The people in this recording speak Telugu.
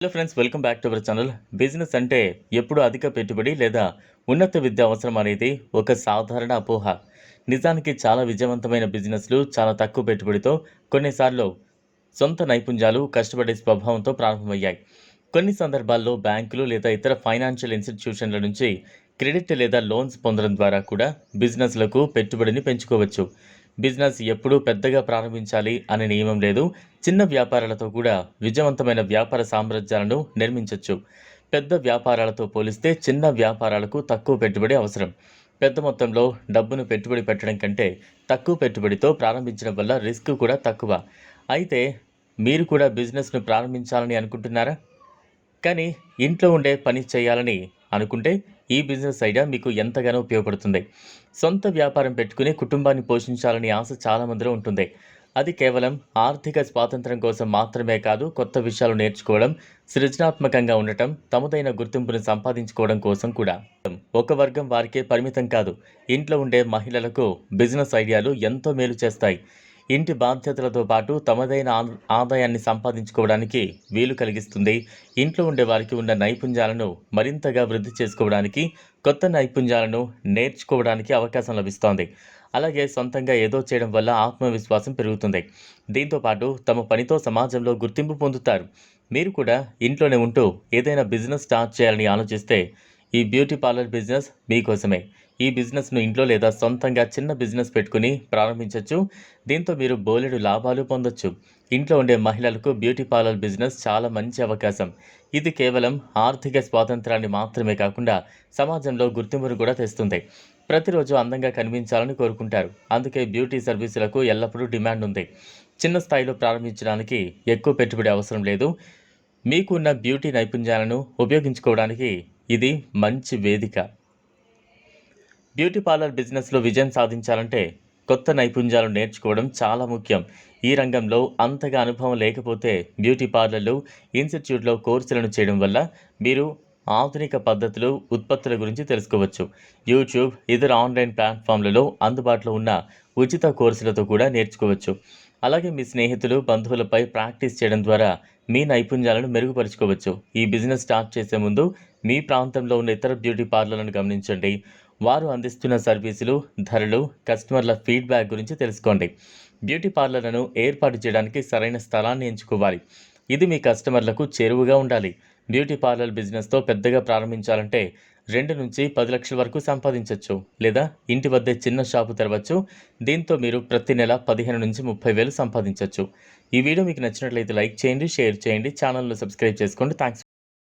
Hello friends welcome back to our channel business అంటే ఎప్పుడు అధిక పెట్టుబడి లేదా ఉన్నత విద్య అవసరం అనేది ఒక సాధారణ అపోహ. నిజానికి చాలా విజయవంతమైన బిజినెస్లు చాలా తక్కువ పెట్టుబడితో కొన్నిసార్లు సొంత నైపుణ్యాలు కష్టపడే స్వభావంతో ప్రారంభమయ్యాయి. కొన్ని సందర్భాల్లో బ్యాంకులు లేదా ఇతర ఫైనాన్షియల్ ఇన్స్టిట్యూషన్ల నుంచి క్రెడిట్ లేదా లోన్స్ పొందడం ద్వారా కూడా బిజినెస్లకు పెట్టుబడిని పెంచుకోవచ్చు. బిజినెస్ ఎప్పుడూ పెద్దగా ప్రారంభించాలి అనే నియమం లేదు. చిన్న వ్యాపారాలతో కూడా విజయవంతమైన వ్యాపార సామ్రాజ్యాలను నిర్మించవచ్చు పెద్ద వ్యాపారాలతో పోలిస్తే చిన్న వ్యాపారాలకు తక్కువ పెట్టుబడి అవసరం. పెద్ద మొత్తంలో డబ్బును పెట్టుబడి పెట్టడం కంటే తక్కువ పెట్టుబడితో ప్రారంభించడం వల్ల రిస్క్ కూడా తక్కువ. అయితే మీరు కూడా బిజినెస్ను ప్రారంభించాలని అనుకుంటున్నారా? కానీ ఇంట్లో ఉండే పని చేయాలని అనుకుంటే ఈ బిజినెస్ ఐడియా మీకు ఎంతగానో ఉపయోగపడుతుంది. సొంత వ్యాపారం పెట్టుకుని కుటుంబాన్ని పోషించాలని ఆశ చాలా మందిలో ఉంటుంది. అది కేవలం ఆర్థిక స్వాతంత్రం కోసం మాత్రమే కాదు కొత్త విషయాలు నేర్చుకోవడం సృజనాత్మకంగా ఉండటం తమదైన గుర్తింపును సంపాదించుకోవడం కోసం కూడా. ఒక వర్గం వారికే పరిమితం కాదు. ఇంట్లో ఉండే మహిళలకు బిజినెస్ ఐడియాలు ఎంతో మేలు చేస్తాయి. ఇంటి బాధ్యతలతో పాటు తమదైన ఆ- ఆదాయాన్ని సంపాదించుకోవడానికి వీలు కలిగిస్తుంది. ఇంట్లో ఉండే వారికి ఉన్న నైపుణ్యాలను మరింతగా వృద్ధి చేసుకోవడానికి కొత్త నైపుణ్యాలను నేర్చుకోవడానికి అవకాశం లభిస్తోంది. అలాగే సొంతంగా ఏదో చేయడం వల్ల ఆత్మవిశ్వాసం పెరుగుతుంది. దీంతోపాటు తమ పనితో సమాజంలో గుర్తింపు పొందుతారు. మీరు కూడా ఇంట్లోనే ఉంటూ ఏదైనా బిజినెస్ స్టార్ట్ చేయాలని ఆలోచిస్తే ఈ బ్యూటీ పార్లర్ బిజినెస్ మీకోసమే. ఈ బిజినెస్ను ఇంట్లో లేదా సొంతంగా చిన్న బిజినెస్ పెట్టుకుని ప్రారంభించవచ్చు దీంతో మీరు బోలెడు లాభాలు పొందొచ్చు. ఇంట్లో ఉండే మహిళలకు బ్యూటీ పార్లర్ బిజినెస్ చాలా మంచి అవకాశం. ఇది కేవలం ఆర్థిక స్వాతంత్రాన్ని మాత్రమే కాకుండా సమాజంలో గుర్తింపును కూడా తెస్తుంది. ప్రతిరోజు అందంగా కనిపించాలని కోరుకుంటారు. అందుకే బ్యూటీ సర్వీసులకు ఎల్లప్పుడూ డిమాండ్ ఉంది. చిన్న స్థాయిలో ప్రారంభించడానికి ఎక్కువ పెట్టుబడి అవసరం లేదు. మీకు ఉన్న బ్యూటీ నైపుణ్యాలను ఉపయోగించుకోవడానికి ఇది మంచి వేదిక. బ్యూటీ పార్లర్ బిజినెస్లో విజయం సాధించాలంటే కొత్త నైపుణ్యాలు నేర్చుకోవడం చాలా ముఖ్యం. ఈ రంగంలో అంతగా అనుభవం లేకపోతే బ్యూటీ పార్లర్లు ఇన్స్టిట్యూట్లో కోర్సులను చేయడం వల్ల మీరు ఆధునిక పద్ధతులు ఉత్పత్తుల గురించి తెలుసుకోవచ్చు. యూట్యూబ్ ఇతర ఆన్లైన్ ప్లాట్ఫామ్లలో అందుబాటులో ఉన్న ఉచిత కోర్సులతో కూడా నేర్చుకోవచ్చు. అలాగే మీ స్నేహితులు బంధువులపై ప్రాక్టీస్ చేయడం ద్వారా మీ నైపుణ్యాలను మెరుగుపరుచుకోవచ్చు. ఈ బిజినెస్ స్టార్ట్ చేసే ముందు మీ ప్రాంతంలో ఉన్న ఇతర బ్యూటీ పార్లర్లను గమనించండి. వారు అందిస్తున్న సర్వీసులు ధరలు కస్టమర్ల ఫీడ్బ్యాక్ గురించి తెలుసుకోండి. బ్యూటీ పార్లర్లను ఏర్పాటు చేయడానికి సరైన స్థలాన్ని ఎంచుకోవాలి. ఇది మీ కస్టమర్లకు చేరువుగా ఉండాలి. బ్యూటీ పార్లర్ బిజినెస్తో పెద్దగా ప్రారంభించాలంటే రెండు నుంచి పది లక్షల వరకు సంపాదించవచ్చు లేదా ఇంటి వద్దే చిన్న షాపు తెరవచ్చు. దీంతో మీరు ప్రతి నెల పదిహేను నుంచి ముప్పై వేలు సంపాదించవచ్చు ఈ వీడియో మీకు నచ్చినట్లయితే లైక్ చేయండి షేర్ చేయండి ఛానల్ను సబ్స్క్రైబ్ చేసుకోండి. థ్యాంక్స్